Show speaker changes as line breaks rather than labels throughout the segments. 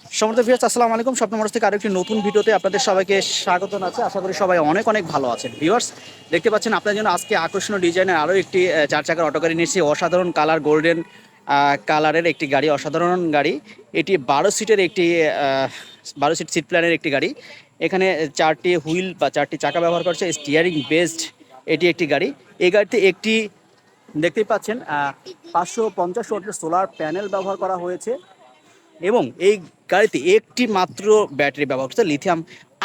সমর্থ ভিউয়ার্স আসসালামু আলাইকুম। স্বপ্ন মরস থেকে আরেকটি নতুন ভিডিওতে আপনাদের সবাইকে স্বাগত আছে। আশা করি সবাই অনেক অনেক ভালো আছেন। ভিউয়ার্স দেখতে পাচ্ছেন আপনার জন্য আজকে আকর্ষণীয় ডিজাইনের আরও একটি চার চাকার অটো গাড়ি নিয়েছি। অসাধারণ কালার গোল্ডেন কালারের একটি গাড়ি, অসাধারণ গাড়ি। এটি বারো সিটের একটি বারো সিট সিট প্ল্যানের একটি গাড়ি। এখানে চারটি হুইল বা চারটি চাকা ব্যবহার করছে স্টিয়ারিং বেসড এটি একটি গাড়ি। এই গাড়িতে একটি, দেখতেই পাচ্ছেন পাঁচশো পঞ্চাশ সোলার প্যানেল ব্যবহার করা হয়েছে। এবং এই গাড়িতে একটি মাত্র ব্যাটারি ব্যবহার করছে লিথিয়াম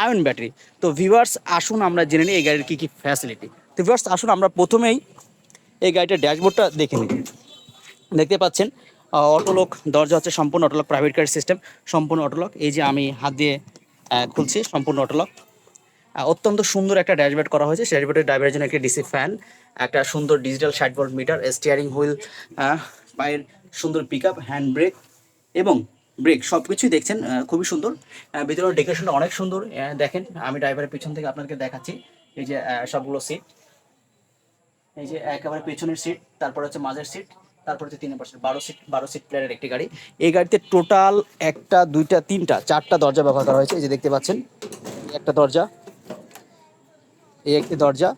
আয়ন ব্যাটারি তো ভিভার্স আসুন আমরা জেনে নিই এই গাড়ির কী কী ফ্যাসিলিটি তো ভিভার্স আসুন আমরা প্রথমেই এই গাড়িটার ড্যাশবোর্ডটা দেখে নিই। দেখতে পাচ্ছেন অটোলক দরজা হচ্ছে সম্পূর্ণ auto lock private car system সম্পূর্ণ অটোলক। এই যে আমি হাত দিয়ে খুলছি, সম্পূর্ণ অটোলক। অত্যন্ত সুন্দর একটা ড্যাশবোর্ড করা হয়েছে। ড্যাশবোর্ডের ড্রাইভারের জন্য একটি ডিসি ফ্যান একটা সুন্দর ডিজিটাল ষাট ভোল্ট মিটার স্টিয়ারিং হুইল পায়ের সুন্দর পিক আপ হ্যান্ড ব্রেক এবং ব্রেক সব কিছুই দেখছেন খুবই সুন্দর। আহ, ভিতরের ডেকোরেশনটা অনেক সুন্দর। দেখেন আমি ড্রাইভারের পিছন থেকে আপনাদেরকে দেখাচ্ছি। এই যে সবগুলো সিট এই যে একেবারে পেছনের সিট তারপর হচ্ছে মাঝের সিট তারপর হচ্ছে তিন পাশে বারো সিট বারো সিট প্লেয়ারের একটি গাড়ি। এই গাড়িতে টোটাল একটা দুইটা তিনটা চারটা দরজা ব্যবহার করা হয়েছে। এই যে দেখতে পাচ্ছেন একটা দরজা এই একটি দরজা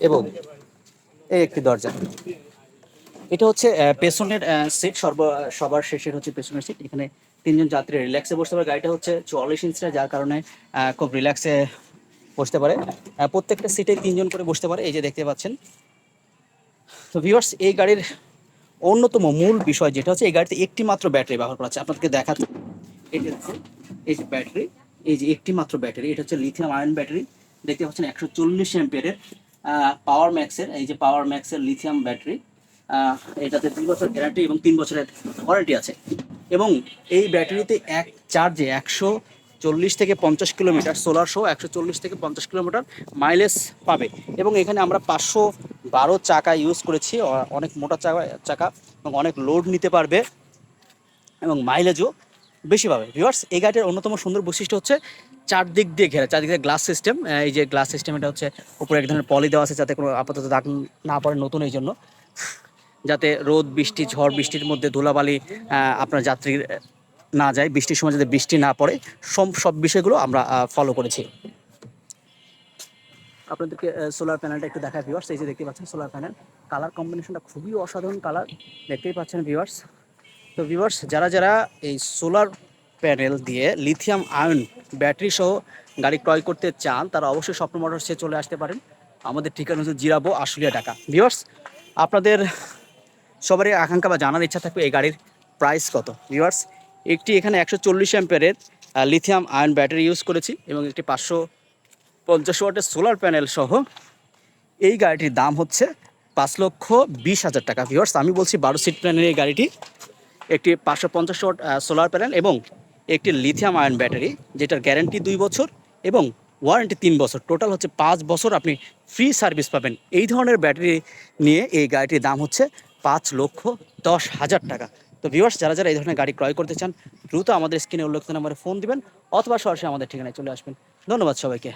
এবং এই একটি দরজা। এটা হচ্ছে পেছনের সিট সর্ব সবার শেষের হচ্ছে পেছনের সিট এখানে তিনজন যাত্রী রিল্যাক্সে বসতে পারে। গাড়িটা হচ্ছে চুয়াল্লিশ ইঞ্চিটা যার কারণে খুব রিল্যাক্সে বসতে পারে। প্রত্যেকটা সিটে তিনজন করে বসতে পারে। এই যে দেখতে পাচ্ছেন। তো ভিউয়ার্স এই গাড়ির অন্যতম মূল বিষয় যেটা হচ্ছে এই গাড়িতে একটি মাত্র ব্যাটারি ব্যবহার করা হচ্ছে আপনাদেরকে দেখাচ্ছি। যে দেখুন, এই যে ব্যাটারি এই যে একটি মাত্র ব্যাটারি এটা হচ্ছে লিথিয়াম আয়ন ব্যাটারি দেখতে পাচ্ছেন একশো চল্লিশ এম্পিয়ারের পাওয়ার ম্যাক্সের এই যে পাওয়ার ম্যাক্সের লিথিয়াম ব্যাটারি এটাতে দুই বছর গ্যারান্টি এবং তিন বছরের ওয়ারেন্টি আছে। এবং এই ব্যাটারিতে এক চার্জে একশো চল্লিশ থেকে পঞ্চাশ কিলোমিটার সোলার শো একশো চল্লিশ থেকে পঞ্চাশ কিলোমিটার মাইলেজ পাবে। এবং এখানে আমরা পাঁচশো বারো চাকা ইউজ করেছি। অনেক মোটা চাকা চাকা এবং অনেক লোড নিতে পারবে এবং মাইলেজও বেশি পাবে। ভিউয়ার্স এই গাড়িটার অন্যতম সুন্দর বৈশিষ্ট্য হচ্ছে চারদিক দিয়ে ঘেরা, চারদিক দিয়ে গ্লাস সিস্টেম এই যে গ্লাস সিস্টেম এটা হচ্ছে উপরে এক ধরনের পলি দেওয়া আছে যাতে কোনো আপাতত দাগ না পড়ে নতুন এই জন্য যাতে রোদ, বৃষ্টি, ঝড়, বৃষ্টির মধ্যে ধুলাবালি আপনার যাত্রীর না যায়, বৃষ্টির সময় যাতে বৃষ্টি না পড়ে সব সব বিষয়গুলো আমরা ফলো করেছি। আপনাদেরকে সোলার প্যানেলটা একটু দেখায় ভিউয়ার্স এই যে দেখতে পাচ্ছেন সোলার প্যানেল কালার কম্বিনেশনটা খুবই অসাধারণ কালার দেখতেই পাচ্ছেন ভিউয়ার্স তো ভিউয়ার্স যারা যারা এই সোলার প্যানেল দিয়ে লিথিয়াম আয়ন ব্যাটারি সহ গাড়ি ক্রয় করতে চান, তারা অবশ্যই স্বপ্ন মোটরসে চলে আসতে পারেন। আমাদের ঠিকানা হচ্ছে জিরাবো, আশুলিয়া, ঢাকা। ভিউয়ার্স আপনাদের সবারই আকাঙ্ক্ষা বা জানার ইচ্ছা থাকবে এই গাড়ির প্রাইস কত। ভিউয়ার্স একটি এখানে একশো চল্লিশ অ্যাম্পেরের লিথিয়াম আয়ন ব্যাটারি ইউজ করেছি এবং একটি পাঁচশো পঞ্চাশ ওয়াটের সোলার প্যানেল সহ। এই গাড়িটির দাম হচ্ছে পাঁচ লক্ষ বিশ হাজার টাকা। ভিউয়ার্স আমি বলছি বারো সিট প্ল্যানের এই গাড়িটি। একটি পাঁচশো পঞ্চাশ ওয়াট সোলার প্যানেল এবং একটি লিথিয়াম আয়ন ব্যাটারি যেটার গ্যারান্টি দুই বছর এবং ওয়ারেন্টি তিন বছর। টোটাল হচ্ছে পাঁচ বছর আপনি ফ্রি সার্ভিস পাবেন। এই ধরনের ব্যাটারি নিয়ে এই গাড়িটির দাম হচ্ছে পাঁচ লক্ষ দশ হাজার টাকা। তো ভিউয়ার্স যারা যারা এই ধরনের গাড়ি ক্রয় করতে চান, দ্রুত আমাদের স্ক্রিনে উল্লেখিত নাম্বারে ফোন দিবেন, অথবা সরাসরি আমাদের ঠিকানায় চলে আসবেন। ধন্যবাদ সবাইকে।